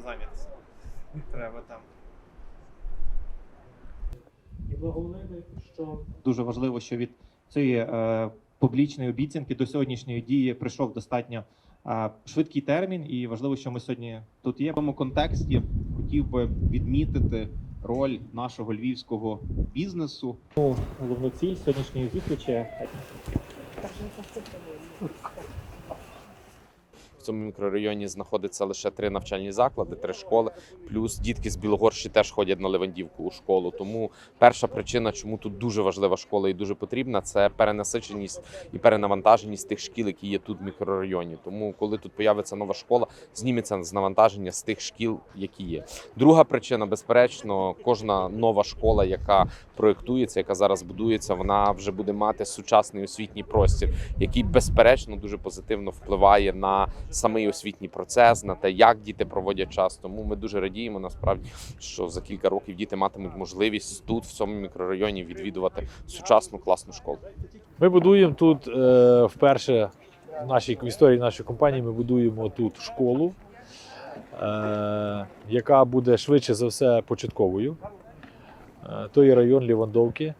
зайнятися. Треба там. І благоволили, що Дуже важливо, що від цієї е, публічної обіцянки до сьогоднішньої дії прийшов достатньо е, швидкий термін, і важливо, що ми сьогодні тут є. В цьому контексті хотів би відмітити роль нашого львівського бізнесу Головну ціль сьогоднішньої зустрічі цьому мікрорайоні знаходиться лише три навчальні заклади, три школи. Плюс дітки з Білогорщі теж ходять на Левандівку у школу. Тому перша причина, чому тут дуже важлива школа і дуже потрібна, це перенасиченість і перенавантаженість тих шкіл, які є тут в мікрорайоні. Тому, коли тут появиться нова школа, зніметься з навантаження з тих шкіл, які є. Друга причина, безперечно, кожна нова школа, яка проєктується, яка зараз будується, вона вже буде мати сучасний освітній простір, який безперечно дуже позитивно впливає на самий освітній процес, на те, як діти проводять час. Тому ми дуже радіємо насправді, що за кілька років діти матимуть можливість тут, в цьому мікрорайоні, відвідувати сучасну класну школу. ми будуємо тут е, вперше в нашій в історії нашої компанії. Ми будуємо тут школу, е, яка буде швидше за все початковою. Е, то район Лівандовки.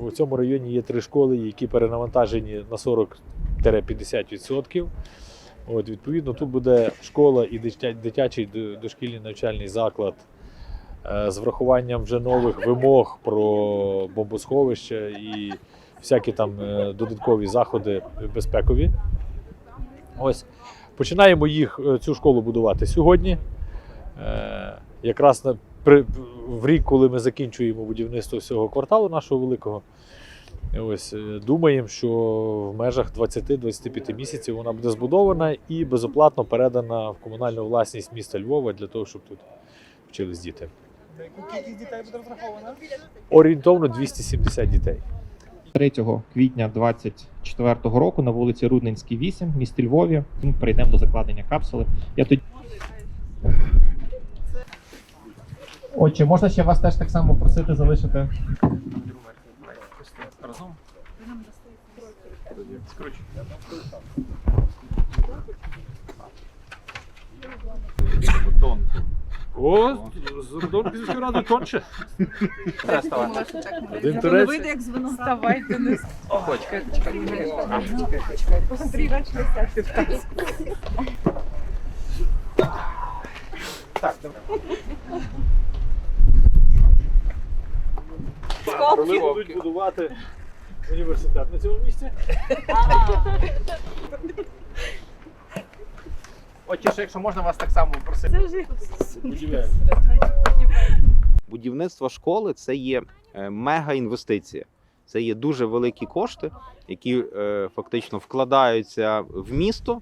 В цьому районі є три школи, які перенавантажені на 40-50%. От, відповідно, тут буде школа і дитячий дошкільний навчальний заклад е, з врахуванням вже нових вимог про бомбосховища і всякі там е, додаткові заходи безпекові. Ось починаємо їх е, цю школу будувати сьогодні. Якраз в рік, коли ми закінчуємо будівництво всього кварталу нашого великого. Ось е, думаємо, що в межах 20-25 місяців вона буде збудована і безоплатно передана в комунальну власність міста Львова для того, щоб тут вчились діти. Кількість дітей буде розрахована? Орієнтовно 270 дітей. 3 квітня 2024 року на вулиці Рудненській, 8, в місті Львові. Ми перейдемо до закладення капсули. Я тоді. Отже, можна ще вас теж так само просити залишити. О, з Рудовської ради тонше. Один турець. Вийде як з вино. Вставайте, не Чекай, чекай, чекай, чекай. Пострігач Коли будуть будувати університет на цьому місці. Отже, якщо можна вас так само просити. Це вже Будівельник. будівництво школи це є е, мега інвестиція. Це є дуже великі кошти, які е, фактично вкладаються в місто.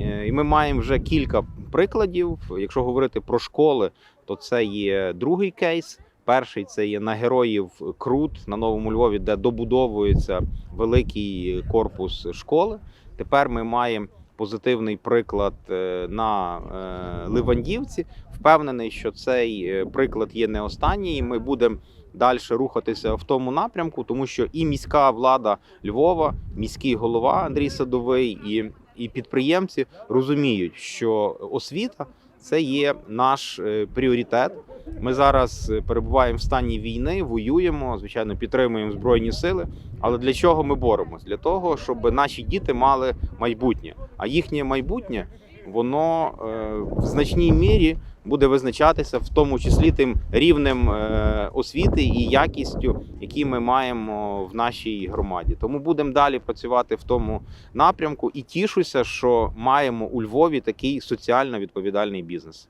Е, І ми маємо вже кілька прикладів. Якщо говорити про школи, то це є другий кейс. Перший це є на героїв Крут на Новому Львові, де добудовується великий корпус школи. Тепер ми маємо позитивний приклад е, на е, Ливандівці. Впевнений, що цей е, приклад є не останній. і Ми будемо далі рухатися в тому напрямку, тому що і міська влада Львова, міський голова Андрій Садовий, і, і підприємці розуміють, що освіта це є наш пріоритет. Ми зараз е, перебуваємо в стані війни, воюємо, звичайно, підтримуємо збройні сили. Але для чого ми боремось? Для того, щоб наші діти мали майбутнє. А їхнє майбутнє воно е, в значній мірі буде визначатися, в тому числі тим рівнем е, освіти і якістю, які ми маємо в нашій громаді. Тому будемо далі працювати в тому напрямку і тішуся, що маємо у Львові такий соціально відповідальний бізнес.